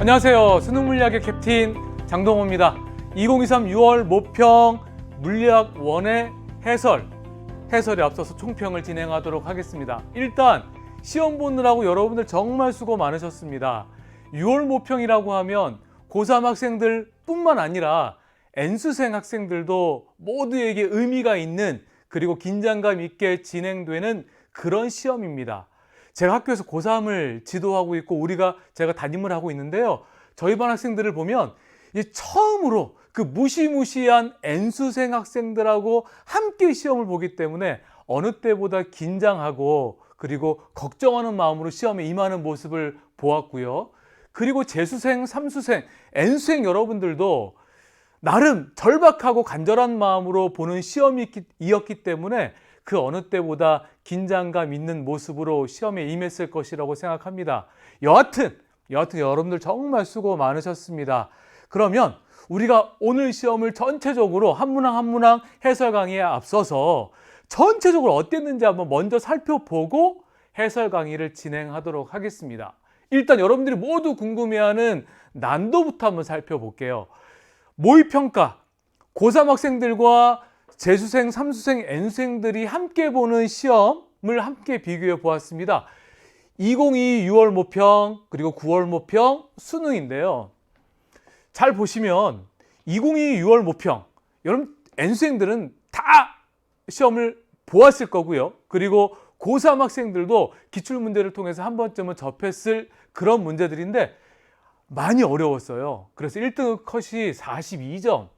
안녕하세요. 수능 물리학의 캡틴 장동호입니다. 2023 6월 모평 물리학 원의 해설, 해설에 앞서서 총평을 진행하도록 하겠습니다. 일단 시험 보느라고 여러분들 정말 수고 많으셨습니다. 6월 모평이라고 하면 고3 학생들 뿐만 아니라 N수생 학생들도 모두에게 의미가 있는 그리고 긴장감 있게 진행되는 그런 시험입니다. 제가 학교에서 고3을 지도하고 있고 우리가 제가 담임을 하고 있는데요. 저희 반 학생들을 보면 처음으로 그 무시무시한 N수생 학생들하고 함께 시험을 보기 때문에 어느 때보다 긴장하고 그리고 걱정하는 마음으로 시험에 임하는 모습을 보았고요. 그리고 재수생, 삼수생, N수생 여러분들도 나름 절박하고 간절한 마음으로 보는 시험이었기 때문에 그 어느 때보다 긴장감 있는 모습으로 시험에 임했을 것이라고 생각합니다. 여하튼, 여하튼 여러분들 정말 수고 많으셨습니다. 그러면 우리가 오늘 시험을 전체적으로 한 문항 한 문항 해설 강의에 앞서서 전체적으로 어땠는지 한번 먼저 살펴보고 해설 강의를 진행하도록 하겠습니다. 일단 여러분들이 모두 궁금해하는 난도부터 한번 살펴볼게요. 모의평가, 고3 학생들과 재수생, 삼수생, N수생들이 함께 보는 시험을 함께 비교해 보았습니다. 2022 6월 모평, 그리고 9월 모평, 수능인데요. 잘 보시면 2022 6월 모평, 여러분 N수생들은 다 시험을 보았을 거고요. 그리고 고3 학생들도 기출문제를 통해서 한 번쯤은 접했을 그런 문제들인데 많이 어려웠어요. 그래서 1등급 컷이 42점,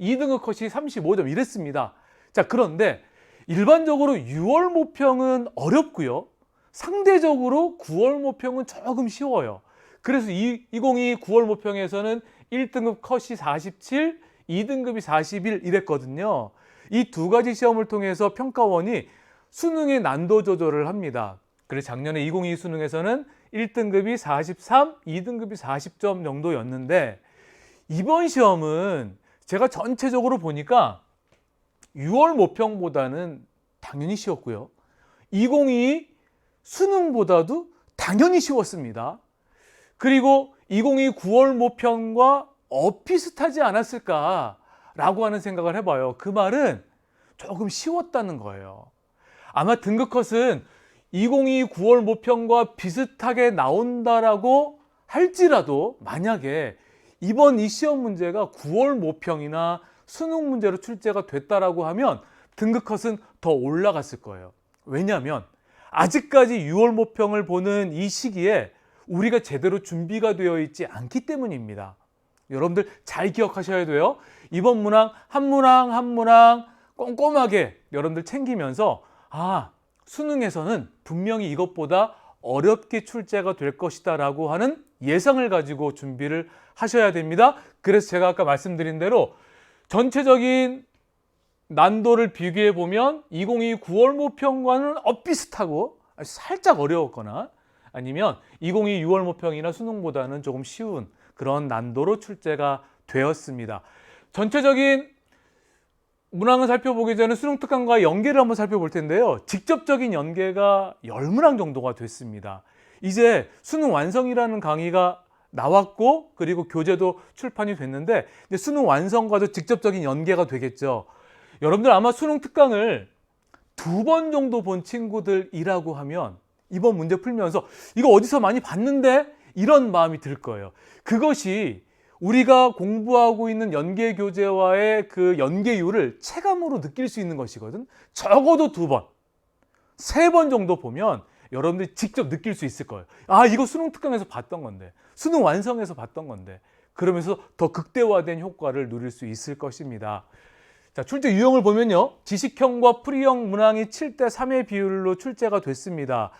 2등급 컷이 35점 이랬습니다. 자, 그런데 일반적으로 6월 모평은 어렵고요. 상대적으로 9월 모평은 조금 쉬워요. 그래서 2022 9월 모평에서는 1등급 컷이 47, 2등급이 41 이랬거든요. 이 두 가지 시험을 통해서 평가원이 수능의 난도 조절을 합니다. 그래서 작년에 2022 수능에서는 1등급이 43, 2등급이 40점 정도였는데 이번 시험은 제가 전체적으로 보니까 6월 모평보다는 당연히 쉬웠고요. 2022 수능보다도 당연히 쉬웠습니다. 그리고 2022 9월 모평과 엇비슷하지 않았을까라고 하는 생각을 해봐요. 그 말은 조금 쉬웠다는 거예요. 아마 등급 컷은 2022 9월 모평과 비슷하게 나온다라고 할지라도 만약에 이번 이 시험 문제가 9월 모평이나 수능 문제로 출제가 됐다라고 하면 등급 컷은 더 올라갔을 거예요. 왜냐하면 아직까지 6월 모평을 보는 이 시기에 우리가 제대로 준비가 되어 있지 않기 때문입니다. 여러분들 잘 기억하셔야 돼요. 이번 문항 한 문항 한 문항 꼼꼼하게 여러분들 챙기면서 아 수능에서는 분명히 이것보다 어렵게 출제가 될 것이다라고 하는 예상을 가지고 준비를 하셔야 됩니다. 그래서 제가 아까 말씀드린 대로 전체적인 난도를 비교해 보면 2022 9월 모평과는 엇비슷하고 살짝 어려웠거나 아니면 2022 6월 모평이나 수능보다는 조금 쉬운 그런 난도로 출제가 되었습니다. 전체적인 문항을 살펴보기 전에 수능 특강과 연계를 한번 살펴볼 텐데요. 직접적인 연계가 10문항 정도가 됐습니다. 이제 수능 완성이라는 강의가 나왔고 그리고 교재도 출판이 됐는데 이제 수능 완성과도 직접적인 연계가 되겠죠. 여러분들 아마 수능 특강을 두 번 정도 본 친구들이라고 하면 이번 문제 풀면서 이거 어디서 많이 봤는데 이런 마음이 들 거예요. 그것이 우리가 공부하고 있는 연계 교재와의 그 연계율을 체감으로 느낄 수 있는 것이거든. 적어도 두 번, 세 번 정도 보면 여러분들이 직접 느낄 수 있을 거예요. 아, 이거 수능 특강에서 봤던 건데, 수능 완성에서 봤던 건데, 그러면서 더 극대화된 효과를 누릴 수 있을 것입니다. 자, 출제 유형을 보면요. 지식형과 풀이형 문항이 7대 3의 비율로 출제가 됐습니다.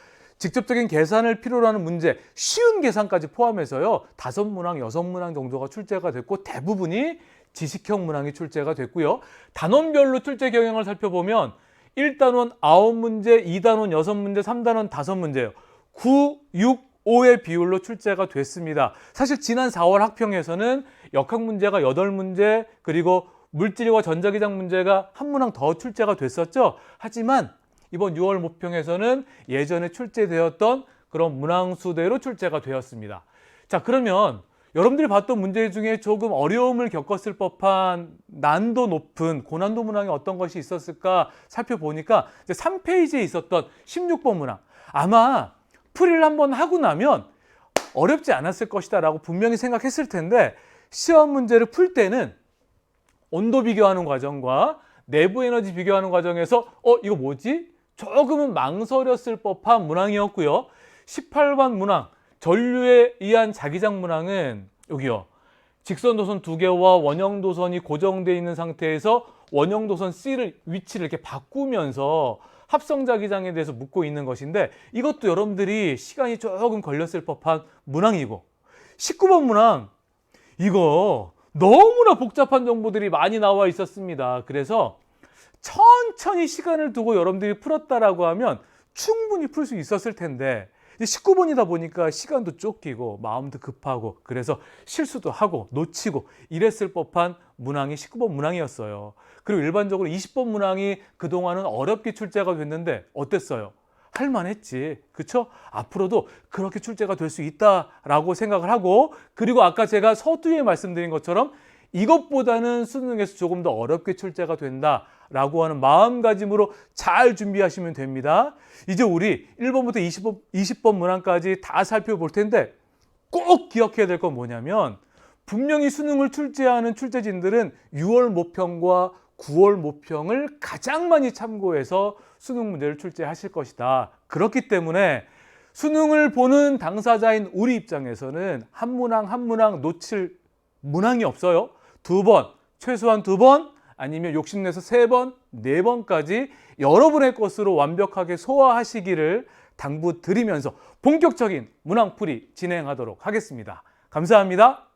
직접적인 계산을 필요로 하는 문제, 쉬운 계산까지 포함해서요. 다섯 문항, 여섯 문항 정도가 출제가 됐고 대부분이 지식형 문항이 출제가 됐고요. 단원별로 출제 경향을 살펴보면 1단원 9문제, 2단원 6문제, 3단원 5문제예요. 9, 6, 5의 비율로 출제가 됐습니다. 사실 지난 4월 학평에서는 역학 문제가 8문제, 그리고 물질과 전자기장 문제가 한 문항 더 출제가 됐었죠. 하지만 이번 6월 모평에서는 예전에 출제되었던 그런 문항수대로 출제가 되었습니다. 자, 그러면 여러분들이 봤던 문제 중에 조금 어려움을 겪었을 법한 난도 높은 고난도 문항이 어떤 것이 있었을까 살펴보니까 이제 3페이지에 있었던 16번 문항. 아마 풀이를 한번 하고 나면 어렵지 않았을 것이다라고 분명히 생각했을 텐데 시험 문제를 풀 때는 온도 비교하는 과정과 내부 에너지 비교하는 과정에서 어 이거 뭐지? 조금은 망설였을 법한 문항이었고요. 18번 문항 전류에 의한 자기장 문항은 여기요. 직선 도선 두 개와 원형 도선이 고정되어 있는 상태에서 원형 도선 C를 위치를 이렇게 바꾸면서 합성 자기장에 대해서 묻고 있는 것인데 이것도 여러분들이 시간이 조금 걸렸을 법한 문항이고 19번 문항 이거 너무나 복잡한 정보들이 많이 나와 있었습니다. 그래서 천천히 시간을 두고 여러분들이 풀었다라고 하면 충분히 풀 수 있었을 텐데 19번이다 보니까 시간도 쫓기고 마음도 급하고 그래서 실수도 하고 놓치고 이랬을 법한 문항이 19번 문항이었어요. 그리고 일반적으로 20번 문항이 그동안은 어렵게 출제가 됐는데 어땠어요? 할만했지. 그쵸? 앞으로도 그렇게 출제가 될 수 있다라고 생각을 하고 그리고 아까 제가 서두에 말씀드린 것처럼 이것보다는 수능에서 조금 더 어렵게 출제가 된다 라고 하는 마음가짐으로 잘 준비하시면 됩니다. 이제 우리 1번부터 20번, 20번 문항까지 다 살펴볼 텐데 꼭 기억해야 될 건 뭐냐면 분명히 수능을 출제하는 출제진들은 6월 모평과 9월 모평을 가장 많이 참고해서 수능 문제를 출제하실 것이다. 그렇기 때문에 수능을 보는 당사자인 우리 입장에서는 한 문항 한 문항 놓칠 문항이 없어요. 두 번, 최소한 두 번, 아니면 욕심내서 세 번, 네 번까지 여러분의 것으로 완벽하게 소화하시기를 당부드리면서 본격적인 문항풀이 진행하도록 하겠습니다. 감사합니다.